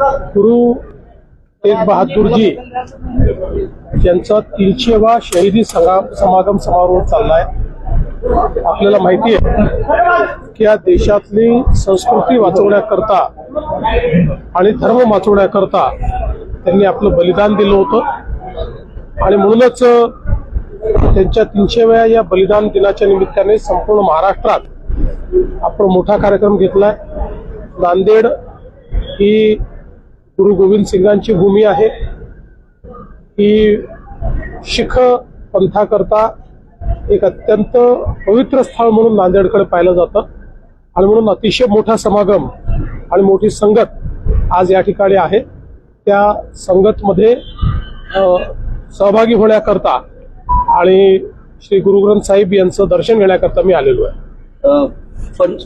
गुरु तेग बहादूरजी यांचा तीनशेवा शहीदी सगा- समागम समारोह चाललाय. आपल्याला माहिती आहे की या देशातली संस्कृती वाचवण्याकरता आणि धर्म वाचवण्याकरता त्यांनी आपलं बलिदान दिलं होतं. आणि म्हणूनच त्यांच्या तीनशेव्या या बलिदान दिनाच्या निमित्ताने संपूर्ण महाराष्ट्रात आपण मोठा कार्यक्रम घेतलाय. नांदेड ही गुरु गोविंद सिंगांची भूमी आहे. ही शिख पंथाकरता एक अत्यंत पवित्र स्थळ म्हणून नांदेडकडे पाहिलं जातं. आणि म्हणून अतिशय मोठा समागम आणि मोठी संगत आज या ठिकाणी आहे. त्या संगतमध्ये सहभागी होण्याकरता आणि श्री गुरु ग्रंथ साहिब यांचं दर्शन घेण्याकरता मी आलेलो आहे. पण